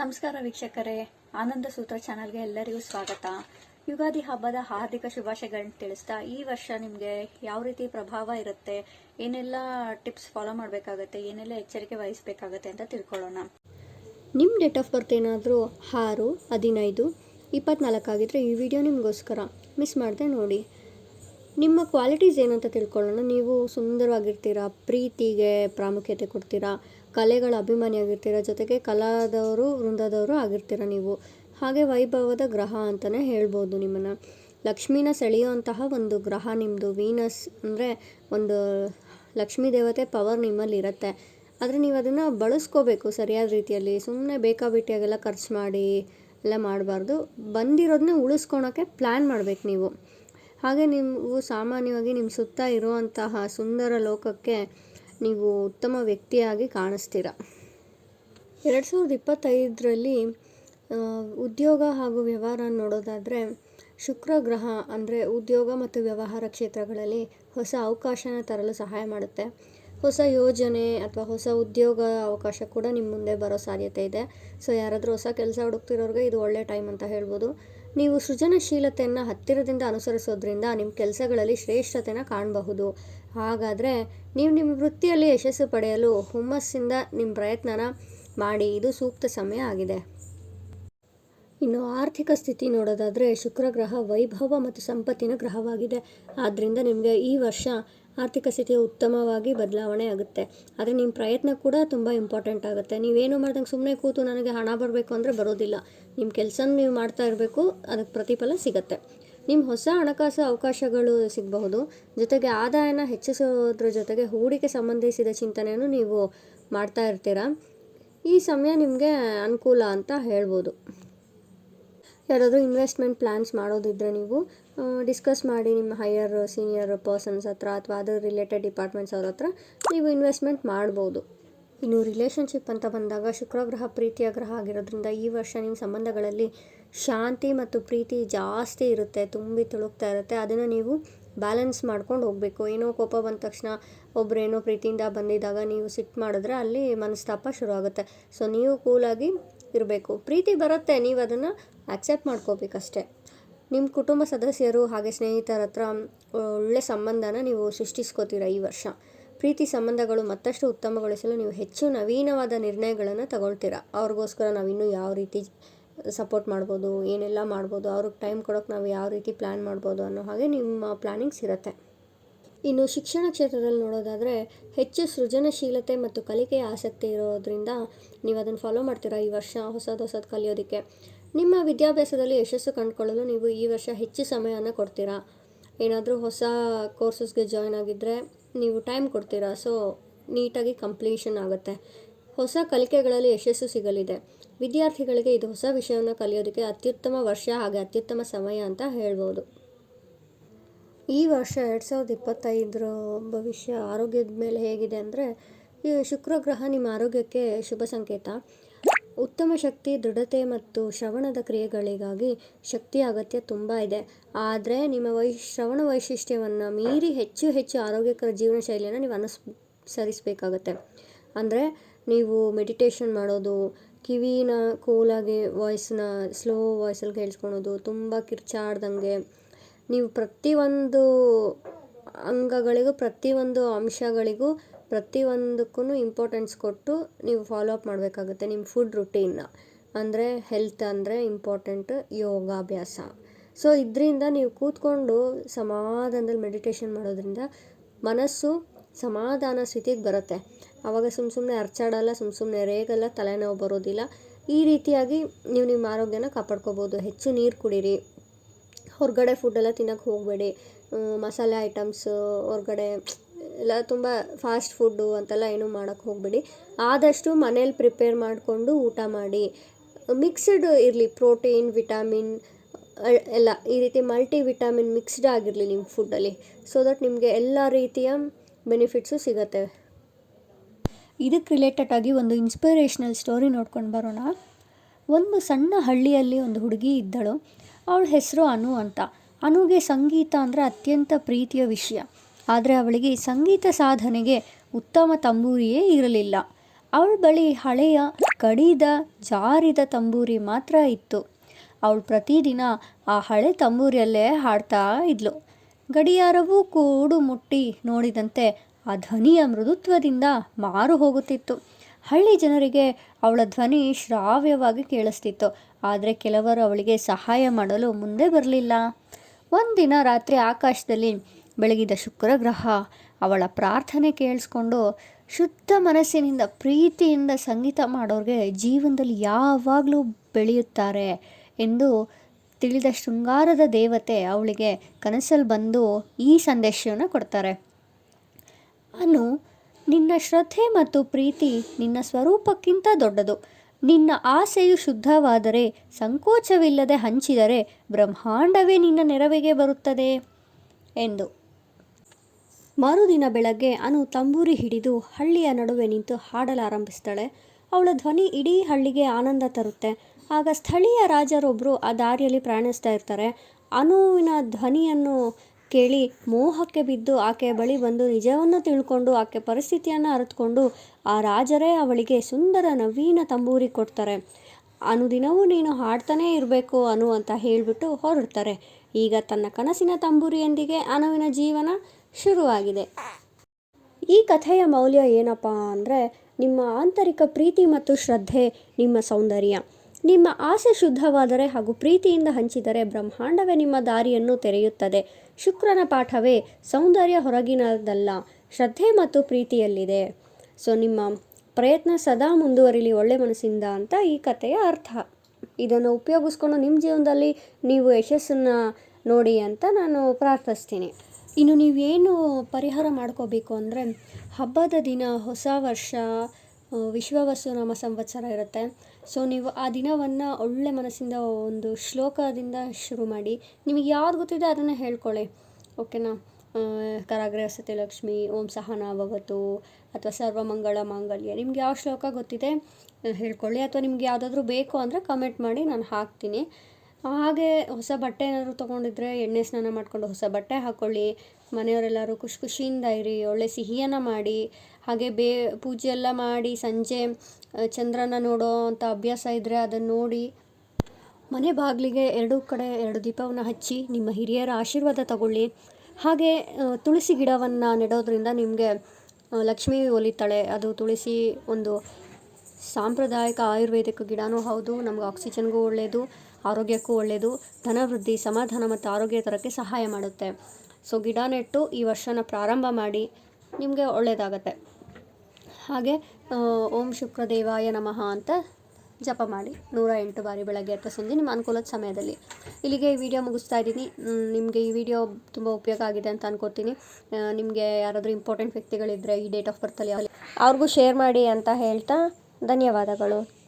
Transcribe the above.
ನಮಸ್ಕಾರ ವೀಕ್ಷಕರೇ, ಆನಂದ ಸೂತ್ರ ಚಾನಲ್ಗೆ ಎಲ್ಲರಿಗೂ ಸ್ವಾಗತ. ಯುಗಾದಿ ಹಬ್ಬದ ಹಾರ್ದಿಕ ಶುಭಾಶಯಗಳನ್ನ ತಿಳಿಸ್ತಾ ಈ ವರ್ಷ ನಿಮಗೆ ಯಾವ ರೀತಿ ಪ್ರಭಾವ ಇರುತ್ತೆ, ಏನೆಲ್ಲ ಟಿಪ್ಸ್ ಫಾಲೋ ಮಾಡಬೇಕಾಗತ್ತೆ, ಏನೆಲ್ಲ ಎಚ್ಚರಿಕೆ ವಹಿಸಬೇಕಾಗತ್ತೆ ಅಂತ ತಿಳ್ಕೊಳ್ಳೋಣ. ನಿಮ್ಮ ಡೇಟ್ ಆಫ್ ಬರ್ತ್ ಏನಾದರೂ ಆರು, ಹದಿನೈದು, ಇಪ್ಪತ್ನಾಲ್ಕು ಆಗಿದ್ರೆ ಈ ವಿಡಿಯೋ ನಿಮಗೋಸ್ಕರ ಮಿಸ್ ಮಾಡದೆ ನೋಡಿ. ನಿಮ್ಮ ಕ್ವಾಲಿಟೀಸ್ ಏನಂತ ತಿಳ್ಕೊಳ್ಳೋಣ. ನೀವು ಸುಂದರವಾಗಿರ್ತೀರಾ, ಪ್ರೀತಿಗೆ ಪ್ರಾಮುಖ್ಯತೆ ಕೊಡ್ತೀರಾ ಕಲೆಗಳ ಅಭಿಮಾನಿಯಾಗಿರ್ತೀರಾ ಜೊತೆಗೆ ಕಲಾದವರು, ವೃಂದದವರು ಆಗಿರ್ತೀರ ನೀವು. ಹಾಗೆ ವೈಭವದ ಗ್ರಹ ಅಂತಲೇ ಹೇಳ್ಬೋದು ನಿಮ್ಮನ್ನು. ಲಕ್ಷ್ಮೀನ ಸೆಳೆಯುವಂತಹ ಒಂದು ಗ್ರಹ ನಿಮ್ಮದು ವೀನಸ್ ಅಂದರೆ ಒಂದು ಲಕ್ಷ್ಮೀ ದೇವತೆ ಪವರ್ ನಿಮ್ಮಲ್ಲಿ ಇರುತ್ತೆ. ಆದರೆ ನೀವು ಅದನ್ನು ಬಳಸ್ಕೋಬೇಕು ಸರಿಯಾದ ರೀತಿಯಲ್ಲಿ. ಸುಮ್ಮನೆ ಬೇಕಾಬಿಟ್ಟಿಯಾಗೆಲ್ಲ ಖರ್ಚು ಮಾಡಿ ಎಲ್ಲ ಮಾಡಬಾರ್ದು. ಬಂದಿರೋದನ್ನ ಉಳಿಸ್ಕೊಳೋಕ್ಕೆ ಪ್ಲ್ಯಾನ್ ಮಾಡಬೇಕು ನೀವು. ಹಾಗೆ ನೀವು ಸಾಮಾನ್ಯವಾಗಿ ನಿಮ್ಮ ಸುತ್ತ ಇರುವಂತಹ ಸುಂದರ ಲೋಕಕ್ಕೆ ನೀವು ಉತ್ತಮ ವ್ಯಕ್ತಿಯಾಗಿ ಕಾಣಿಸ್ತೀರ? ಎರಡು ಸಾವಿರದ ಇಪ್ಪತ್ತೈದರಲ್ಲಿ ಉದ್ಯೋಗ ಹಾಗೂ ವ್ಯವಹಾರ ನೋಡೋದಾದರೆ, ಶುಕ್ರ ಗ್ರಹ ಅಂದರೆ ಉದ್ಯೋಗ ಮತ್ತು ವ್ಯವಹಾರ ಕ್ಷೇತ್ರಗಳಲ್ಲಿ ಹೊಸ ಅವಕಾಶನ ತರಲು ಸಹಾಯ ಮಾಡುತ್ತೆ. ಹೊಸ ಯೋಜನೆ ಅಥವಾ ಹೊಸ ಉದ್ಯೋಗ ಅವಕಾಶ ಕೂಡ ನಿಮ್ಮ ಮುಂದೆ ಬರೋ ಸಾಧ್ಯತೆ ಇದೆ. ಸೊ ಯಾರಾದರೂ ಹೊಸ ಕೆಲಸ ಹುಡುಕ್ತಿರೋರಿಗೆ ಇದು ಒಳ್ಳೆ ಟೈಮ್ ಅಂತ ಹೇಳ್ಬೋದು. ನೀವು ಸೃಜನಶೀಲತೆಯನ್ನು ಹತ್ತಿರದಿಂದ ಅನುಸರಿಸೋದ್ರಿಂದ ನಿಮ್ಮ ಕೆಲಸಗಳಲ್ಲಿ ಶ್ರೇಷ್ಠತೆನ ಕಾಣಬಹುದು. ಹಾಗಾದರೆ ನೀವು ನಿಮ್ಮ ವೃತ್ತಿಯಲ್ಲಿ ಯಶಸ್ಸು ಪಡೆಯಲು ಹುಮ್ಮಸ್ಸಿಂದ ನಿಮ್ಮ ಪ್ರಯತ್ನನ ಮಾಡಿ. ಇದು ಸೂಕ್ತ ಸಮಯ ಆಗಿದೆ. ಇನ್ನು ಆರ್ಥಿಕ ಸ್ಥಿತಿ ನೋಡೋದಾದರೆ ಶುಕ್ರ ಗ್ರಹ ವೈಭವ ಮತ್ತು ಸಂಪತ್ತಿನ ಗ್ರಹವಾಗಿದೆ. ಆದ್ದರಿಂದ ನಿಮಗೆ ಈ ವರ್ಷ ಆರ್ಥಿಕ ಸ್ಥಿತಿ ಉತ್ತಮವಾಗಿ ಬದಲಾವಣೆ ಆಗುತ್ತೆ. ಆದರೆ ನಿಮ್ಮ ಪ್ರಯತ್ನ ಕೂಡ ತುಂಬ ಇಂಪಾರ್ಟೆಂಟ್ ಆಗುತ್ತೆ. ನೀವೇನು ಮಾಡ್ದಂಗೆ ಸುಮ್ಮನೆ ಕೂತು ನನಗೆ ಹಣ ಬರಬೇಕು ಅಂದರೆ ಬರೋದಿಲ್ಲ. ನಿಮ್ಮ ಕೆಲಸ ನೀವು ಮಾಡ್ತಾ ಇರಬೇಕು, ಅದಕ್ಕೆ ಪ್ರತಿಫಲ ಸಿಗುತ್ತೆ. ನಿಮ್ಮ ಹೊಸ ಹಣಕಾಸು ಅವಕಾಶಗಳು ಸಿಗಬಹುದು. ಜೊತೆಗೆ ಆದಾಯನ ಹೆಚ್ಚಿಸೋದ್ರ ಜೊತೆಗೆ ಹೂಡಿಕೆ ಸಂಬಂಧಿಸಿದ ಚಿಂತನೆಯನ್ನು ನೀವು ಮಾಡ್ತಾ ಇರ್ತೀರ? ಈ ಸಮಯ ನಿಮಗೆ ಅನುಕೂಲ ಅಂತ ಹೇಳ್ಬೋದು. ಯಾರಾದರೂ ಇನ್ವೆಸ್ಟ್ಮೆಂಟ್ ಪ್ಲ್ಯಾನ್ಸ್ ಮಾಡೋದಿದ್ದರೆ ನೀವು ಡಿಸ್ಕಸ್ ಮಾಡಿ ನಿಮ್ಮ ಹೈಯರ್, ಸೀನಿಯರ್ ಪರ್ಸನ್ಸ್ ಹತ್ರ ಅಥವಾ ಅದರ ರಿಲೇಟೆಡ್ ಡಿಪಾರ್ಟ್ಮೆಂಟ್ಸ್ ಅವ್ರ ಹತ್ರ ನೀವು ಇನ್ವೆಸ್ಟ್ಮೆಂಟ್ ಮಾಡ್ಬೋದು. ಇನ್ನು ರಿಲೇಷನ್ಶಿಪ್ ಅಂತ ಬಂದಾಗ ಶುಕ್ರ ಗ್ರಹ ಪ್ರೀತಿಯ ಗ್ರಹ ಆಗಿರೋದ್ರಿಂದ ಈ ವರ್ಷ ನಿಮ್ಮ ಸಂಬಂಧಗಳಲ್ಲಿ ಶಾಂತಿ ಮತ್ತು ಪ್ರೀತಿ ಜಾಸ್ತಿ ಇರುತ್ತೆ, ತುಂಬಿ ತುಳುಕ್ತಾ ಇರುತ್ತೆ. ಅದನ್ನು ನೀವು ಬ್ಯಾಲೆನ್ಸ್ ಮಾಡ್ಕೊಂಡು ಹೋಗಬೇಕು. ಏನೋ ಕೋಪ ಬಂದ ತಕ್ಷಣ ಒಬ್ಬರೇನೋ ಪ್ರೀತಿಯಿಂದ ಬಂದಿದ್ದಾಗ ನೀವು ಸಿಟ್ಟು ಮಾಡಿದ್ರೆ ಅಲ್ಲಿ ಮನಸ್ತಾಪ ಶುರು ಆಗುತ್ತೆ ಸೊ ನೀವು ಕೂಲಾಗಿ ಇರಬೇಕು. ಪ್ರೀತಿ ಬರುತ್ತೆ, ನೀವು ಅದನ್ನು ಆಕ್ಸೆಪ್ಟ್ ಮಾಡ್ಕೋಬೇಕಷ್ಟೆ. ನಿಮ್ಮ ಕುಟುಂಬ ಸದಸ್ಯರು ಹಾಗೆ ಸ್ನೇಹಿತರ ಹತ್ರ ಒಳ್ಳೆ ಸಂಬಂಧನ ನೀವು ಸೃಷ್ಟಿಸ್ಕೋತೀರ ಈ ವರ್ಷ? ಪ್ರೀತಿ ಸಂಬಂಧಗಳು ಮತ್ತಷ್ಟು ಉತ್ತಮಗೊಳಿಸಲು ನೀವು ಹೆಚ್ಚು ನವೀನವಾದ ನಿರ್ಣಯಗಳನ್ನು ತಗೊಳ್ತೀರ? ಅವ್ರಿಗೋಸ್ಕರ ಇನ್ನೂ ಯಾವ ರೀತಿ ಸಪೋರ್ಟ್ ಮಾಡ್ಬೋದು, ಏನೆಲ್ಲ ಮಾಡ್ಬೋದು, ಅವ್ರಿಗೆ ಟೈಮ್ ಕೊಡೋಕೆ ನಾವು ಯಾವ ರೀತಿ ಪ್ಲ್ಯಾನ್ ಮಾಡ್ಬೋದು ಅನ್ನೋ ಹಾಗೆ ನಿಮ್ಮ ಪ್ಲ್ಯಾನಿಂಗ್ಸ್ ಇರುತ್ತೆ. ಇನ್ನು ಶಿಕ್ಷಣ ಕ್ಷೇತ್ರದಲ್ಲಿ ನೋಡೋದಾದರೆ ಹೆಚ್ಚು ಸೃಜನಶೀಲತೆ ಮತ್ತು ಕಲಿಕೆಯ ಆಸಕ್ತಿ ಇರೋದ್ರಿಂದ ನೀವು ಅದನ್ನು ಫಾಲೋ ಮಾಡ್ತೀರಾ ಈ ವರ್ಷ ಹೊಸದು ಹೊಸದು ಕಲಿಯೋದಕ್ಕೆ? ನಿಮ್ಮ ವಿದ್ಯಾಭ್ಯಾಸದಲ್ಲಿ ಯಶಸ್ಸು ಕಂಡುಕೊಳ್ಳಲು ನೀವು ಈ ವರ್ಷ ಹೆಚ್ಚು ಸಮಯವನ್ನು ಕೊಡ್ತೀರಾ? ಏನಾದರೂ ಹೊಸ ಕೋರ್ಸಸ್ಗೆ ಜಾಯ್ನ್ ಆಗಿದ್ದರೆ ನೀವು ಟೈಮ್ ಕೊಡ್ತೀರಾ? ಸೊ, ನೀಟಾಗಿ ಕಂಪ್ಲೀಷನ್ ಆಗುತ್ತೆ. ಹೊಸ ಕಲಿಕೆಗಳಲ್ಲಿ ಯಶಸ್ಸು ಸಿಗಲಿದೆ. ವಿದ್ಯಾರ್ಥಿಗಳಿಗೆ ಇದು ಹೊಸ ವಿಷಯವನ್ನು ಕಲಿಯೋದಕ್ಕೆ ಅತ್ಯುತ್ತಮ ವರ್ಷ ಹಾಗೆ ಅತ್ಯುತ್ತಮ ಸಮಯ ಅಂತ ಹೇಳ್ಬೋದು. ಈ ವರ್ಷ ಎರಡು ಸಾವಿರದ ಇಪ್ಪತ್ತೈದರ ಭವಿಷ್ಯ ಆರೋಗ್ಯದ ಮೇಲೆ ಹೇಗಿದೆ ಅಂದರೆ, ಈ ಶುಕ್ರ ಗ್ರಹ ನಿಮ್ಮ ಆರೋಗ್ಯಕ್ಕೆ ಶುಭ ಸಂಕೇತ. ಉತ್ತಮ ಶಕ್ತಿ, ದೃಢತೆ ಮತ್ತು ಶ್ರವಣದ ಕ್ರಿಯೆಗಳಿಗಾಗಿ ಶಕ್ತಿಯ ಅಗತ್ಯ ತುಂಬ ಇದೆ. ಆದರೆ ನಿಮ್ಮ ವೈ, ಶ್ರವಣ ವೈಶಿಷ್ಟ್ಯವನ್ನು ಮೀರಿ ಹೆಚ್ಚು ಹೆಚ್ಚು ಆರೋಗ್ಯಕರ ಜೀವನ ಶೈಲಿಯನ್ನು ನೀವು ಅನುಸರಿಸಬೇಕಾಗತ್ತೆ. ಅಂದರೆ ನೀವು ಮೆಡಿಟೇಷನ್ ಮಾಡೋದು, ಕಿವಿನ ಕೂಲಾಗಿ ವಾಯ್ಸ್ನ ಸ್ಲೋ ವಾಯ್ಸಲ್ಲಿ ಕೇಳಿಸ್ಕೊಳೋದು ತುಂಬ ಕಿರ್ಚಾಡ್ದಂಗೆ. ನೀವು ಪ್ರತಿಯೊಂದು ಅಂಗಗಳಿಗೂ, ಪ್ರತಿಯೊಂದು ಅಂಶಗಳಿಗೂ ಪ್ರತಿಯೊಂದಕ್ಕೂ ಇಂಪಾರ್ಟೆನ್ಸ್ ಕೊಟ್ಟು ನೀವು ಫಾಲೋ ಅಪ್ ಮಾಡಬೇಕಾಗುತ್ತೆ ನಿಮ್ಮ ಫುಡ್ ರುಟೀನ್ನ ಅಂದರೆ ಹೆಲ್ತ್ ಅಂದರೆ ಇಂಪಾರ್ಟೆಂಟ್ ಯೋಗಾಭ್ಯಾಸ. ಸೊ ಇದರಿಂದ ನೀವು ಕೂತ್ಕೊಂಡು ಸಮಾಧಾನದಲ್ಲಿ ಮೆಡಿಟೇಷನ್ ಮಾಡೋದ್ರಿಂದ ಮನಸ್ಸು ಸಮಾಧಾನ ಸ್ಥಿತಿಗೆ ಬರುತ್ತೆ. ಆವಾಗ ಸುಮ್ಮ ಸುಮ್ಮನೆ ಅರ್ಚಾಡಲ್ಲ ಸುಮ್ಮ ಸುಮ್ಮನೆ ರೇಗಲ್ಲ, ತಲೆನೋವು ಬರೋದಿಲ್ಲ. ಈ ರೀತಿಯಾಗಿ ನೀವು ನಿಮ್ಮ ಆರೋಗ್ಯನ ಕಾಪಾಡ್ಕೋಬೋದು. ಹೆಚ್ಚು ನೀರು ಕುಡೀರಿ. ಹೊರಗಡೆ ಫುಡ್ಡೆಲ್ಲ ತಿನ್ನೋಕ್ಕೆ ಹೋಗಬೇಡಿ. ಮಸಾಲೆ ಐಟಮ್ಸು ಹೊರಗಡೆ ಎಲ್ಲ ತುಂಬ ಫಾಸ್ಟ್ ಫುಡ್ಡು ಅಂತೆಲ್ಲ ಏನೂ ಮಾಡೋಕ್ಕೆ ಹೋಗಬೇಡಿ. ಆದಷ್ಟು ಮನೇಲಿ ಪ್ರಿಪೇರ್ ಮಾಡಿಕೊಂಡು ಊಟ ಮಾಡಿ. ಮಿಕ್ಸ್ಡ್ ಇರಲಿ ಪ್ರೋಟೀನ್ ವಿಟಾಮಿನ್ ಎಲ್ಲ ಈ ರೀತಿ ಮಲ್ಟಿ ವಿಟಾಮಿನ್ ಮಿಕ್ಸ್ಡ್ ಆಗಿರಲಿ ನಿಮ್ಮ ಫುಡ್ಡಲ್ಲಿ ಸೊ ದಟ್ ನಿಮಗೆ ಎಲ್ಲ ರೀತಿಯ ಬೆನಿಫಿಟ್ಸು ಸಿಗುತ್ತೆ. ಇದಕ್ಕೆ ರಿಲೇಟೆಡ್ ಆಗಿ ಒಂದು ಇನ್ಸ್ಪಿರೇಷ್ನಲ್ ಸ್ಟೋರಿ ನೋಡ್ಕೊಂಡು ಬರೋಣ. ಒಂದು ಸಣ್ಣ ಹಳ್ಳಿಯಲ್ಲಿ ಒಂದು ಹುಡುಗಿ ಇದ್ದಳು. ಅವಳ ಹೆಸರು ಅನು ಅಂತ. ಅನುಗೆ ಸಂಗೀತ ಅಂದರೆ ಅತ್ಯಂತ ಪ್ರೀತಿಯ ವಿಷಯ. ಆದರೆ ಅವಳಿಗೆ ಸಂಗೀತ ಸಾಧನೆಗೆ ಉತ್ತಮ ತಂಬೂರಿಯೇ ಇರಲಿಲ್ಲ. ಅವಳ ಬಳಿ ಹಳೆಯ ಕಡಿದ ಜಾರಿದ ತಂಬೂರಿ ಮಾತ್ರ ಇತ್ತು. ಅವಳು ಪ್ರತಿದಿನ ಆ ಹಳೆ ತಂಬೂರಿಯಲ್ಲೇ ಹಾಡ್ತಾ ಇದ್ಲು. ಗಡಿಯಾರವೂ ಕೂಡು ಮುಟ್ಟಿ ನೋಡಿದಂತೆ ಆ ಧ್ವನಿಯ ಮೃದುತ್ವದಿಂದ ಮಾರು ಹೋಗುತ್ತಿತ್ತು. ಹಳ್ಳಿ ಜನರಿಗೆ ಅವಳ ಧ್ವನಿ ಶ್ರಾವ್ಯವಾಗಿ ಕೇಳಿಸ್ತಿತ್ತು. ಆದರೆ ಕೆಲವರು ಅವಳಿಗೆ ಸಹಾಯ ಮಾಡಲು ಮುಂದೆ ಬರಲಿಲ್ಲ. ಒಂದಿನ ರಾತ್ರಿ ಆಕಾಶದಲ್ಲಿ ಬೆಳಗಿದ ಶುಕ್ರ ಗ್ರಹ ಅವಳ ಪ್ರಾರ್ಥನೆ ಕೇಳಿಸ್ಕೊಂಡು ಶುದ್ಧ ಮನಸ್ಸಿನಿಂದ, ಪ್ರೀತಿಯಿಂದ ಸಂಗೀತ ಮಾಡೋರಿಗೆ ಜೀವನದಲ್ಲಿ ಯಾವಾಗಲೂ ಬೆಳೆಯುತ್ತಾರೆ ಎಂದು ತಿಳಿದ ಶೃಂಗಾರದ ದೇವತೆ ಅವಳಿಗೆ ಕನಸಲ್ಲಿ ಬಂದು ಈ ಸಂದೇಶವನ್ನು ಕೊಡ್ತಾರೆ. ಅನು, ನಿನ್ನ ಶ್ರದ್ಧೆ ಮತ್ತು ಪ್ರೀತಿ ನಿನ್ನ ಸ್ವರೂಪಕ್ಕಿಂತ ದೊಡ್ಡದು. ನಿನ್ನ ಆಸೆಯು ಶುದ್ಧವಾದರೆ, ಸಂಕೋಚವಿಲ್ಲದೆ ಹಂಚಿದರೆ ಬ್ರಹ್ಮಾಂಡವೇ ನಿನ್ನ ನೆರವಿಗೆ ಬರುತ್ತದೆ ಎಂದು ಮರುದಿನ ಬೆಳಗ್ಗೆ ಅನು ತಂಬೂರಿ ಹಿಡಿದು ಹಳ್ಳಿಯ ನಡುವೆ ನಿಂತು ಹಾಡಲಾರಂಭಿಸ್ತಾಳೆ. ಅವಳ ಧ್ವನಿ ಇಡೀ ಹಳ್ಳಿಗೆ ಆನಂದ ತರುತ್ತೆ. ಆಗ ಸ್ಥಳೀಯ ರಾಜರೊಬ್ಬರು ಆ ದಾರಿಯಲ್ಲಿ ಪ್ರಯಾಣಿಸ್ತಾ ಇರ್ತಾರೆ. ಅನುವಿನ ಧ್ವನಿಯನ್ನು ಕೇಳಿ ಮೋಹಕ್ಕೆ ಬಿದ್ದು ಆಕೆಯ ಬಳಿ ಬಂದು ನಿಜವನ್ನು ತಿಳ್ಕೊಂಡು ಆಕೆ ಪರಿಸ್ಥಿತಿಯನ್ನು ಅರಿತುಕೊಂಡು ಆ ರಾಜರೇ ಅವಳಿಗೆ ಸುಂದರ ನವೀನ ತಂಬೂರಿ ಕೊಡ್ತಾರೆ. ಅನುದಿನವೂ ನೀನು ಹಾಡ್ತಾನೇ ಇರಬೇಕು ಅನು ಅಂತ ಹೇಳಿಬಿಟ್ಟು ಹೊರಡ್ತಾರೆ. ಈಗ ತನ್ನ ಕನಸಿನ ತಂಬೂರಿಯೊಂದಿಗೆ ಅನುವಿನ ಜೀವನ ಶುರುವಾಗಿದೆ. ಈ ಕಥೆಯ ಮೌಲ್ಯ ಏನಪ್ಪ ಅಂದರೆ, ನಿಮ್ಮ ಆಂತರಿಕ ಪ್ರೀತಿ ಮತ್ತು ಶ್ರದ್ಧೆ, ನಿಮ್ಮ ಸೌಂದರ್ಯ. ನಿಮ್ಮ ಆಸೆ ಶುದ್ಧವಾದರೆ ಹಾಗೂ ಪ್ರೀತಿಯಿಂದ ಹಂಚಿದರೆ ಬ್ರಹ್ಮಾಂಡವೇ ನಿಮ್ಮ ದಾರಿಯನ್ನು ತೆರೆಯುತ್ತದೆ. ಶುಕ್ರನ ಪಾಠವೇ ಸೌಂದರ್ಯ ಹೊರಗಿನದಲ್ಲ, ಶ್ರದ್ಧೆ ಮತ್ತು ಪ್ರೀತಿಯಲ್ಲಿದೆ. ಸೊ, ನಿಮ್ಮ ಪ್ರಯತ್ನ ಸದಾ ಮುಂದುವರಿಲಿ ಒಳ್ಳೆ ಮನಸ್ಸಿಂದ ಅಂತ ಈ ಕಥೆಯ ಅರ್ಥ. ಇದನ್ನು ಉಪಯೋಗಿಸ್ಕೊಂಡು ನಿಮ್ಮ ಜೀವನದಲ್ಲಿ ನೀವು ಯಶಸ್ಸನ್ನು ನೋಡಿ ಅಂತ ನಾನು ಪ್ರಾರ್ಥಿಸ್ತೀನಿ. ಇನ್ನು ನೀವೇನು ಪರಿಹಾರ ಮಾಡ್ಕೋಬೇಕು ಅಂದರೆ ಹಬ್ಬದ ದಿನ ಹೊಸ ವರ್ಷ ವಿಶ್ವ ವಿಶ್ವವಸು ನಾಮ ಸಂವತ್ಸರ ಇರುತ್ತೆ. ಸೊ ನೀವು ಆ ದಿನವನ್ನು ಒಳ್ಳೆ ಮನಸ್ಸಿಂದ ಒಂದು ಶ್ಲೋಕದಿಂದ ಶುರು ಮಾಡಿ, ನಿಮಗೆ ಯಾವ್ದು ಗೊತ್ತಿದೆ ಅದನ್ನು ಹೇಳ್ಕೊಳ್ಳಿ. ಓಕೆನಾ? ಕರಾಗ್ರೆ ವಸತಿ ಲಕ್ಷ್ಮಿ ಓಂ ಸಹನಾ ಭವತು ಅಥವಾ ಸರ್ವಮಂಗಳ ಮಾಂಗಲ್ಯ. ನಿಮ್ಗೆ ಯಾವ ಶ್ಲೋಕ ಗೊತ್ತಿದೆ ಹೇಳ್ಕೊಳ್ಳಿ. ಅಥವಾ ನಿಮ್ಗೆ ಯಾವುದಾದ್ರೂ ಬೇಕು ಅಂದರೆ ಕಮೆಂಟ್ ಮಾಡಿ, ನಾನು ಹಾಕ್ತೀನಿ. ಹಾಗೆ ಹೊಸ ಬಟ್ಟೆ ಏನಾದ್ರು ತೊಗೊಂಡಿದ್ರೆ ಎಣ್ಣೆ ಸ್ನಾನ ಮಾಡಿಕೊಂಡು ಹೊಸ ಬಟ್ಟೆ ಹಾಕ್ಕೊಳ್ಳಿ ಮನೆಯವರೆಲ್ಲರೂ ಖುಷಿ ಖುಷಿಯಿಂದ ಇರಿ, ಒಳ್ಳೆ ಸಿಹಿಯನ್ನು ಮಾಡಿ. ಹಾಗೆ ಬೇ, ಪೂಜೆ ಎಲ್ಲ ಮಾಡಿ, ಸಂಜೆ ಚಂದ್ರನ ನೋಡೋ ಅಂಥ ಅಭ್ಯಾಸ ಇದ್ದರೆ ಅದನ್ನು ನೋಡಿ. ಮನೆ ಬಾಗಿಲಿಗೆ ಎರಡೂ ಕಡೆ ಎರಡು ದೀಪವನ್ನು ಹಚ್ಚಿ ನಿಮ್ಮ ಹಿರಿಯರ ಆಶೀರ್ವಾದ ತಗೊಳ್ಳಿ. ಹಾಗೆ ತುಳಸಿ ಗಿಡವನ್ನು ನೆಡೋದ್ರಿಂದ ನಿಮಗೆ ಲಕ್ಷ್ಮಿ ಒಲಿತಾಳೆ. ಅದು ತುಳಸಿ ಒಂದು ಸಾಂಪ್ರದಾಯಿಕ ಆಯುರ್ವೇದಿಕ್ ಗಿಡನೂ ಹೌದು, ನಮ್ಗೆ ಆಕ್ಸಿಜನ್ಗೂ ಒಳ್ಳೆಯದು ಆರೋಗ್ಯಕ್ಕೂ ಒಳ್ಳೆಯದು ಧನವೃದ್ಧಿ ಸಮಾಧಾನ ಮತ್ತು ಆರೋಗ್ಯ ತರಕ್ಕೆ ಸಹಾಯ ಮಾಡುತ್ತೆ. ಸೊ, ಗಿಡ ನೆಟ್ಟು ಈ ವರ್ಷನ ಪ್ರಾರಂಭ ಮಾಡಿ ನಿಮಗೆ ಒಳ್ಳೆಯದಾಗತ್ತೆ ಹಾಗೆ ಓಂ ಶುಕ್ರದೇವಾಯ ನಮಃ ಅಂತ ಜಪ ಮಾಡಿ. ನೂರ ಎಂಟು ಬಾರಿ ಬೆಳಗ್ಗೆ ಅಥವಾ ಸಂಜೆ ನಿಮ್ಮ ಅನುಕೂಲದ ಸಮಯದಲ್ಲಿ. ಇಲ್ಲಿಗೆ ಈ ವಿಡಿಯೋ ಮುಗಿಸ್ತಾ ಇದ್ದೀನಿ. ನಿಮಗೆ ಈ ವಿಡಿಯೋ ತುಂಬ ಉಪಯೋಗ ಆಗಿದೆ ಅಂತ ಅನ್ಕೋತೀನಿ. ನಿಮಗೆ ಯಾರಾದರೂ ಇಂಪಾರ್ಟೆಂಟ್ ವ್ಯಕ್ತಿಗಳಿದ್ದರೆ ಈ ಡೇಟ್ ಆಫ್ ಬರ್ತಲ್ಲಿ ಅವ್ರಿಗೂ ಶೇರ್ ಮಾಡಿ ಅಂತ ಹೇಳ್ತಾ ಧನ್ಯವಾದಗಳು.